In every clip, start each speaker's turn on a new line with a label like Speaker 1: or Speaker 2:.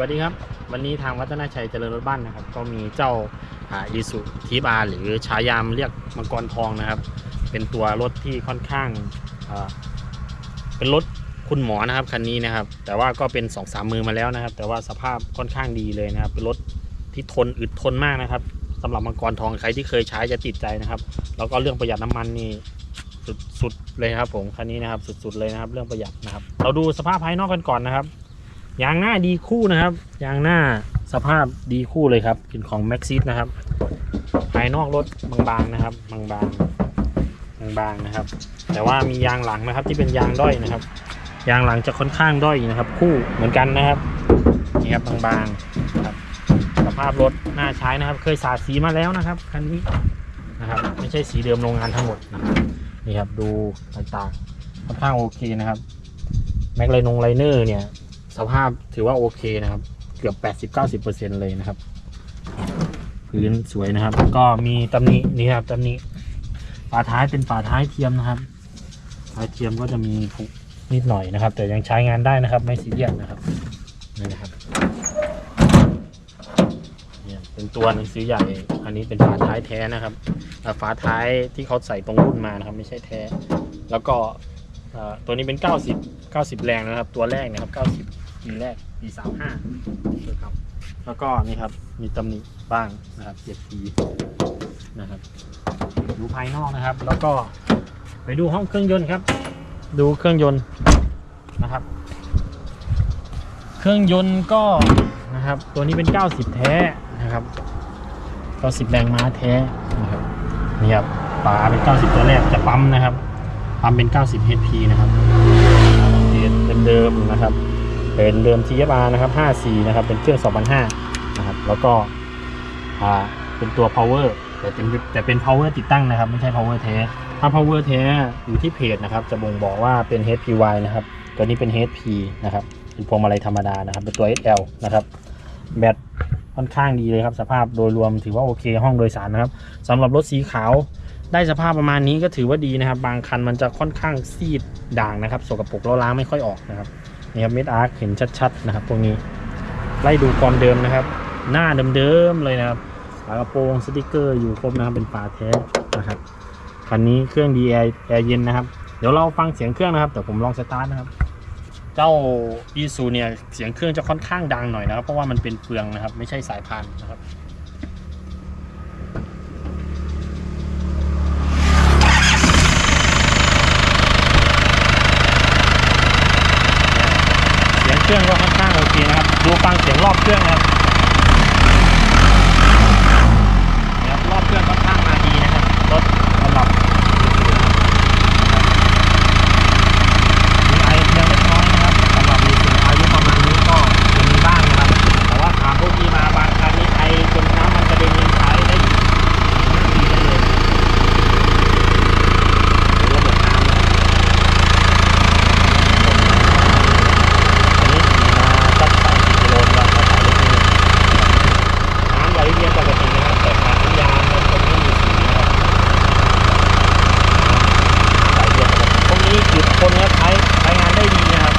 Speaker 1: วัสดีครับ วันนี้ทางวัฒนาชัยเจริญรถบ้านนะครับ ก็มีเจ้าอีสุทีบาหรือฉายามเรียกมังกรทองนะครับ เป็นตัวรถที่ค่อนข้างเป็นรถคุณหมอนะครับคันนี้นะครับ แต่ว่าก็เป็น2อสามมือมาแล้วนะครับ แต่ว่าสภาพค่อนข้างดีเลยนะครับ เป็นรถที่ทนอึดทนมากนะครับสำหรับมังกรทองใครที่เคยใช้จะติดใจนะครับ แล้วก็เรื่องประหยัดน้ำมันนี่สุดสุดเลยครับผมคันนี้นะครับ สุดๆเลยนะครับ เรื่องประหยัดนะครับ เราดูสภาพภายนอกกันก่อนนะครับ ยางหน้าดีคู่นะครับ ยางหน้าสภาพดีคู่เลยครับ เป็นของ m a x ิ s นะครับ ภายนอกรถบางๆนะครับ บางๆบางๆนะครับ แต่ว่ามียางหลังนะครับที่เป็นยางด้อยนะครับ ยางหลังจะค่อนข้างด้อยนะครับ คู่เหมือนกันนะครับนี่ครับบางๆครับ สภาพรถน่าใช้นะครับ เคยสาดสีมาแล้วนะครับคันนี้นะครับ ไม่ใช่สีเดิมโรงงานทั้งหมดนะครับนี่ครับดูต่างๆค่อนข้างโอเคนะครับแม็กไลนงไลเนอร์เนี่ย สภาพถือว่าโอเคนะครับ เกือบ 80-90%เลยนะครับ พื้นสวยนะครับ ก็มีตำหนินี่ครับตำหนิฝาท้ายเป็นฝาท้ายเทียมนะครับท้ายเทียมก็จะมีผุนิดหน่อยนะครับ แต่ยังใช้งานได้นะครับ ไม่ซีเรียสนะครับนี่นะครับเนี่ยเป็นตัวหนังสือใหญ่ อันนี้เป็นฝาท้ายแท้นะครับฝาท้ายที่เขาใส่ตรงรุ่นมานะครับ ไม่ใช่แท้ แล้วก็ตัวนี้เป็น 90 90 แรงนะครับ ตัวแรกนะครับ 90 ปีแรกปี35นะครับแล้วก็นี่ครับมีตำหนิบ้างนะครับ7ปีนะครับดูภายนอกนะครับ แล้วก็ไปดูห้องเครื่องยนต์ครับ ดูเครื่องยนต์นะครับ เครื่องยนต์ก็นะครับตัวนี้เป็น 90 แท้นะครับ 90 แรงม้าแท้นะครับนี่ครับฝาเป็น 90 ตัวแรกจะปั๊มนะครับปั๊มเป็น 90 HP นะครับเดิมๆนะครับ เป็นเดิม TFR นะครับ54นะครับ เป็นเครื่อง 2005 นะครับ แล้วก็เป็นตัว power แต่เป็นแต่เป็น power ติดตั้งนะครับ ไม่ใช่ power แท้ ถ้า power แท้อยู่ที่เพจนะครับ จะบ่งบอกว่าเป็น HPY นะครับ ตัวนี้เป็น HP นะครับ เป็นพวงมาลัยธรรมดานะครับ เป็นตัว SL นะครับ แบตค่อนข้างดีเลยครับ สภาพโดยรวมถือว่าโอเค ห้องโดยสารนะครับสำหรับรถสีขาวได้สภาพประมาณนี้ก็ถือว่าดีนะครับ บางคันมันจะค่อนข้างซีดด่างนะครับ สกปรกแล้วล้างไม่ค่อยออกนะครับ นี่ครับเม็ดอาร์คเห็นชัดๆนะครับพวกนี้ไล่ดูความเดิมนะครับ หน้าเดิมๆเลยนะครับฝากระโปรงสติกเกอร์อยู่ครบนะครับเป็นฝาแท้นะครับคันนี้เครื่องดีแอร์แอร์เย็นนะครับ เดี๋ยวเราฟังเสียงเครื่องนะครับแต่ผมลองสตาร์ทนะครับ เจ้าอีซูเนี่ยเสียงเครื่องจะค่อนข้างดังหน่อยนะครับ เพราะว่ามันเป็นเฟืองนะครับ ไม่ใช่สายพานนะครับ เครื่องก็ค่อนข้างโอเคนะครับ ดูฟังเสียงรอบเครื่องนะครับนะครับรอบเครื่องค่อนข้างมาดีนะครับ รถสำหรับมีไอเพียงเล็กน้อยนะครับสำหรับมีสูงอายุประมาณนี้ก็จะมีบ้างนะครับ แต่ว่าถามพวกที่มาบางคันนี้ไอจนน้ำมันกระเด็นยังใช้ได้อยู่ดีได้เลยดูระบบน้ำนะครับ อันนี้มาสักสามสิบกิโลนะครับมาถ่ายรูปนี้น้ำไหลเวียนปกตินะครับแต่ขาดน้ำยางมันคงไม่มีสีนะครับไหลเวียนปกติพวกนี้จุดคนนะครับใช้ใช้งานได้ดีนะครับ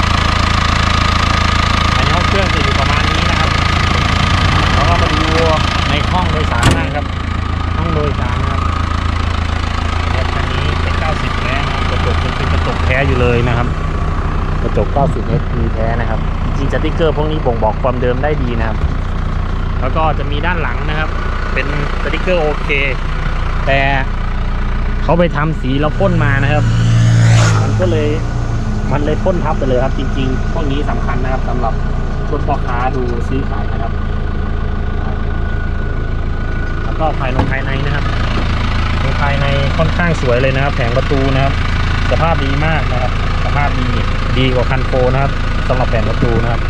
Speaker 1: อันนี้ห้องเครื่องจะอยู่ประมาณนี้นะครับแล้วก็มาดูในห้องโดยสารนะครับ ห้องโดยสารนะครับรถคันนี้เป็น 90แท้นะครับกระจกยังเป็นกระจกแท้อยู่เลยนะครับ กระจก 90 HP แท้นะครับ จริงๆส ติกเกอร์พวกนี้บ่งบอกความเดิมได้ดีนะครับ แล้วก็จะมีด้านหลังนะครับ เป็นสติกเกอร์โอเค แต่เขาไปทำสีแล้วพ่นมานะครับ มันก็เลยมันเลยพ่นทับไปเลยครับ จริง ๆ พวกนี้สำคัญนะครับสำหรับรถพ่อค้าดูซื้อขายนะครับ แล้วก็ภายในภายในนะครับภายในค่อนข้างสวยเลยนะครับ แผงประตูนะครับ สภาพดีมากนะครับ สภาพดีดีกว่าคันโฟนะครับสำหรับแผ่นประตูนะครับ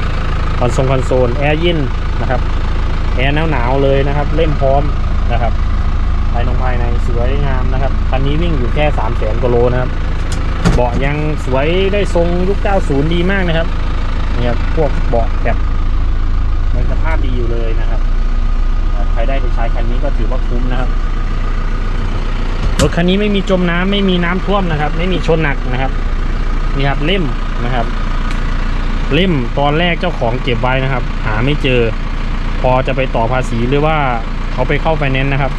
Speaker 1: คอนโซลคอนโซลแอร์ยินนะครับแอร์หนาวหนาวๆเลยนะครับ เล่มพร้อมนะครับภายในภายในสวยงามนะครับคันนี้วิ่งอยู่แค่3 0 0แสนกิโลนะครับเบาะยังสวยได้ทรงยุค 90 ดีมากนะครับเนี่ยพวกเบาะแบบยังสภาพดีอยู่เลยนะครับใครได้ไปใช้คันนี้ก็ถือว่าคุ้มนะครับรถคันนี้ไม่มีจมน้ำไม่มีน้ำท่วมนะครับ ไม่มีชนหนักนะครับ นี่ครับเล่มนะครับ เล่มตอนแรกเจ้าของเก็บไว้นะครับ หาไม่เจอ พอจะไปต่อภาษีหรือว่าเขาไปเข้าไฟแนนซ์นะครับ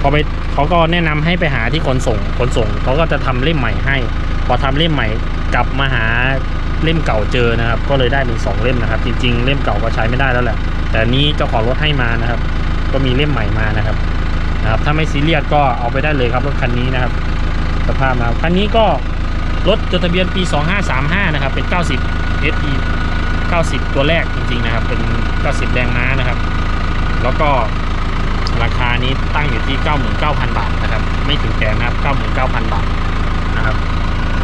Speaker 1: พอไปเขาก็แนะนำให้ไปหาที่ขนส่งขนส่งเขาก็จะทำเล่มใหม่ให้ พอทำเล่มใหม่กลับมาหาเล่มเก่าเจอนะครับ ก็เลยได้เป็นสองเล่มนะครับ จริง ๆ เล่มเก่าก็ใช้ไม่ได้แล้วแหละ แต่นนี้เจ้าของรถให้มานะครับ ก็มีเล่มใหม่มานะครับนะครับ ถ้าไม่ซีเรียสก็เอาไปได้เลยครับรถคันนี้นะครับ สภาพนะครับคันนี้ก็ รถจดทะเบียนปี 2535 นะครับ เป็น 90 SE 90 ตัวแรกจริงๆนะครับ เป็น 90 แรงม้านะครับ แล้วก็ราคานี้ตั้งอยู่ที่ 99,000 บาทนะครับ ไม่ถึงแสนนะครับ 99,000 บาทนะครับ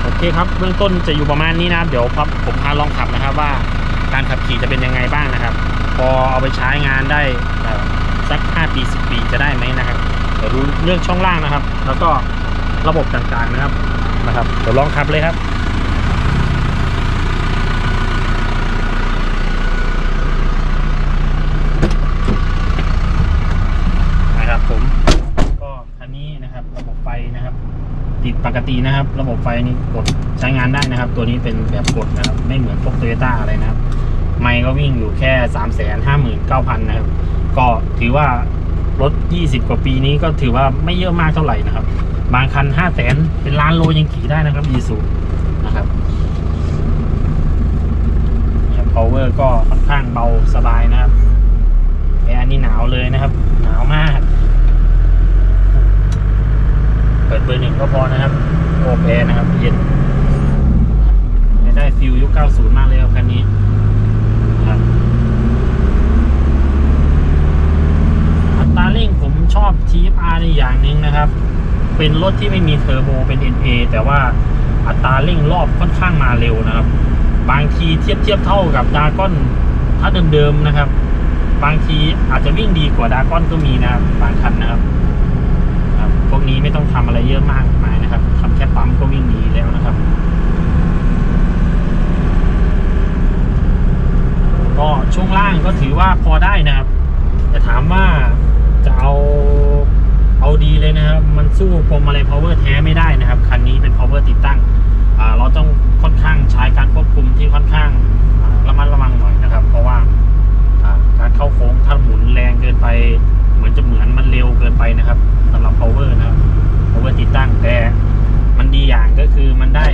Speaker 1: โอเคครับเบื้องต้นจะอยู่ประมาณนี้นะครับ เดี๋ยวครับผมพาลองขับนะครับว่าการขับขี่จะเป็นยังไงบ้างนะครับ พอเอาไปใช้งานได้สัก 5 ปี 10 ปีจะได้ไหมนะครับเดี๋ยวดูเรื่องช่องล่างนะครับ แล้วก็ระบบต่างๆนะครับ นะครับเดี๋ยวลองขับเลยครับนะครับผม ก็คันนี้นะครับระบบไฟนะครับ ติดปกตินะครับ ระบบไฟนี่กดใช้งานได้นะครับ ตัวนี้เป็นแบบกดนะครับ ไม่เหมือนพวกโตโยต้าอะไรนะครับ ไม่ก็วิ่งอยู่แค่สามแสนห้าหมื่นเก้าพันนะครับ ก็ถือว่ารถ 20 กว่าปีนี้ก็ถือว่าไม่เยอะมากเท่าไหร่นะครับ บางคันห้าแสนเป็นล้านโลยังขี่ได้นะครับยีสูนะครับนะครับ power ก็ค่อนข้างเบาสบายนะครับแอร์นี่หนาวเลยนะครับ หนาวมาก เปิดเบอร์หนึ่งก็พอนะครับ โอเพนะครับ เย็นได้ฟิลยุค 90 มากเลยครับคันนี้นะครับ อัตราเร่งผมชอบ TFR ในอย่างหนึ่งนะครับ เป็นรถที่ไม่มี เทอร์โบเป็น NA แต่ว่าอัตราเร่งรอบค่อนข้างมาเร็วนะครับ บางทีเทียบเทียบเท่ากับดาก้อนถ้าเดิมๆนะครับ บางทีอาจจะวิ่งดีกว่าดาก้อนก็มีนะครับ บางคันนะครับครับ พวกนี้ไม่ต้องทำอะไรเยอะมากมายนะครับทำแค่ปั๊มก็วิ่งดีแล้วนะครับ ก็ช่วงล่างก็ถือว่าพอได้นะครับแต่ถามว่าจะเอาเอาดีเลยนะครับ มัน สู้พวงมาลัย power แท้ไม่ได้นะครับ คันนี้เป็น power ติดตั้ง เราต้องค่อนข้างใช้การควบคุมที่ค่อนข้างระมัดระวังหน่อยนะครับ เพราะว่าการเข้าโค้งถ้าหมุนแรงเกินไป เหมือนจะเหมือนมันเร็วเกินไปนะครับสำหรับ power นะครับ power ติดตั้งแต่มันดีอย่างก็คือมันได้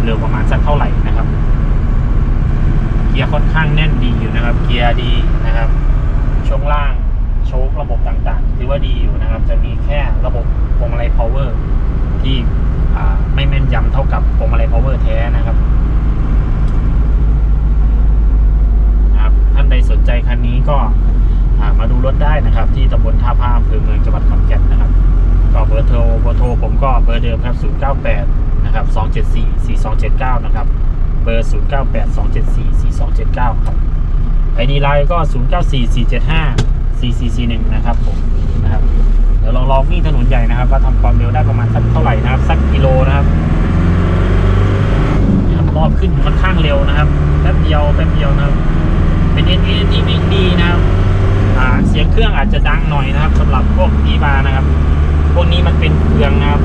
Speaker 1: ความเร็วประมาณสักเท่าไหร่นะครับ เกียร์ค่อนข้างแน่นดีอยู่นะครับ เกียร์ดีนะครับ ช่วงล่างโชคระบบต่างๆ ถือว่าดีอยู่นะครับ จะมีแค่ระบบพวงมาลัย power ที่ไม่แม่นยำเท่ากับพวงมาลัย power แท้นะครับนะครับ ท่านใดสนใจคันนี้ก็มาดูรถได้นะครับ ที่ตำบลท่าพระอำเภอเมืองจังหวัดขอนแก่นนะครับก็เบอร์โทรเบอร์โทรผมก็เบอร์เดิมครับ 098 นะครับ 274 4279 นะครับ เบอร์ 098 274 4279 ครับไอดีไลน์ก็ 094 475 4441 นะครับผมนะครับ เดี๋ยวลองลองวิ่งถนนใหญ่นะครับว่าทำความเร็วได้ประมาณสักเท่าไหร่นะครับ สักกิโลนะครับรอบขึ้นค่อนข้างเร็วนะครับแป๊บเดียวแป๊บเดียวนะครับ เป็นเอ็นที่วิ่งดีนะครับเสียงเครื่องอาจจะดังหน่อยนะครับสำหรับพวกดีบานะครับ พวกนี้มันเป็นเฟืองนะครับ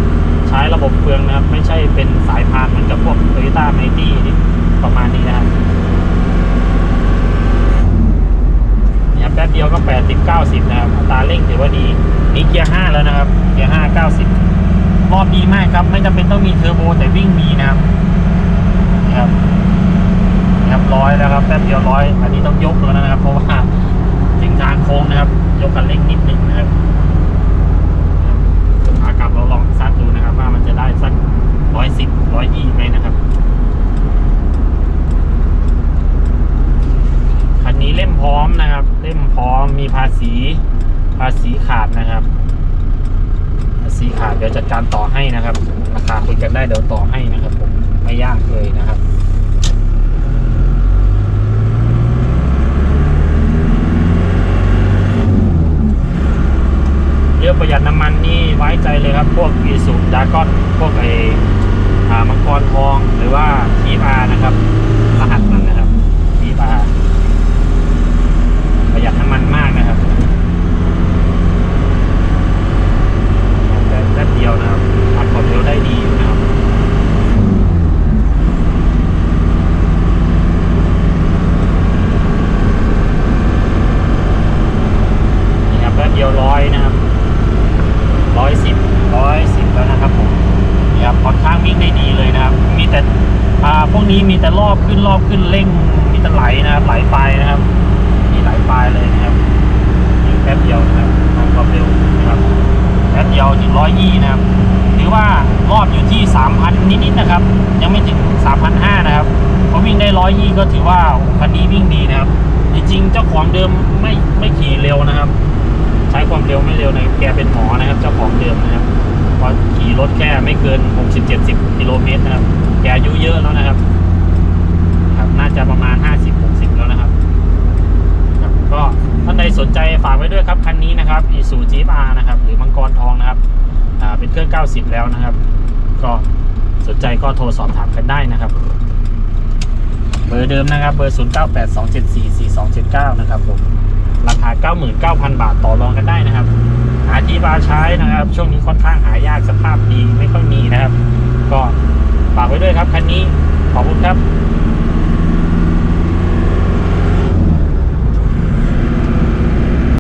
Speaker 1: ใช้ระบบเฟืองนะครับ ไม่ใช่เป็นสายพานเหมือนกับพวกโตโยต้าไมตี้นี่ประมาณนี้นะครับเนี่ยแป๊บเดียวก็ 80 90 นะครับอัตราเร่งถือว่าดีนี่เกียร์ 5 แล้วนะครับ เกียร์ 5 90 รอบดีมากครับ ไม่จำเป็นต้องมีเทอร์โบแต่วิ่งดีนะครับนะครับนะครับร้อยแล้วครับแป๊บเดียวร้อยอันนี้ต้องยกแล้วนะครับ เพราะว่าถึงทางโค้งนะครับ ยกคันเร่งนิดนึงนะครับขากลับเราลองซัดดูนะครับ ว่ามันจะได้สักร้อยสิบร้อยยี่ไหมนะครับ คันนี้เล่มพร้อมนะครับ เล่มพร้อ มีภาษีภาษีขาดนะครับ ภาษีขาดเดี๋ยวจัดการต่อให้นะครับ ราคาคุยกันได้เดี๋ยวต่อให้นะครับผมไม่ยากเลยนะครับเรื่องประหยัดน้ำมันนี่ไว้ใจเลยครับ พวกอีสุดากอนพวกไออ่ามังกรทองหรือว่าทีอานะครับ รหัสมันนะครับทีอาประหยัดน้ำมันมากนะครับแต่แป๊บเดียวนะครับอัดความเร็วได้ดีอยู่นะครับ นี่ครับแป๊บเดียวร้อยนะครับร้อยสิบร้อยสิบแล้วนะครับผมนี่ครับค่อนข้างวิ่งได้ดีเลยนะครับ มีแต่อ่าพวกนี้มีแต่ รอบขึ้นรอขึ้นเร่งมีแต่ไหลนะครับไหลไปนะครับมีไหลไปเลยนะครับนี่แป๊บเดียวนะครับความเร็วนะครับแป๊บเดียวถึงร้อยยี่นะครับถือว่ารอบอยู่ที่สามพันนิดๆนะครับ ยังไม่ถึงสามพันห้านะครับพอวิ่งได้ร้อยยี่ก็ถือว่าคันนี้วิ่งดีนะครับ จริงๆเจ้าของเดิมไม่ไม่ขี่เร็วนะครับ ใช้ความเร็วไม่เร็วนะแกเป็นหมอนะครับ เจ้าของเดิมนะครับพราะขี่รถแค่ไม่เกิน 60-70กิโลเมตรนะครับ แกอายุเยอะแล้วนะครับ จะประมาณ 50-60 แล้วนะครับครับ ก็ท่านใดสนใจฝากไว้ด้วยครับ คันนี้นะครับอีซูจีฟอาร์นะครับ หรือมังกรทองนะครับอ่าเป็นเครื่อง 90 แล้วนะครับ ก็สนใจก็โทรสอบถามกันได้นะครับ เบอร์เดิมนะครับ เบอร์ 0982744279 นะครับผม ราคา 99,000 บาทต่อรองกันได้นะครับหาที่บาใช้นะครับ ช่วงนี้ค่อนข้างหายากสภาพดีไม่ค่อยมีนะครับ ก็ฝากไว้ด้วยครับคันนี้ขอบคุณครับ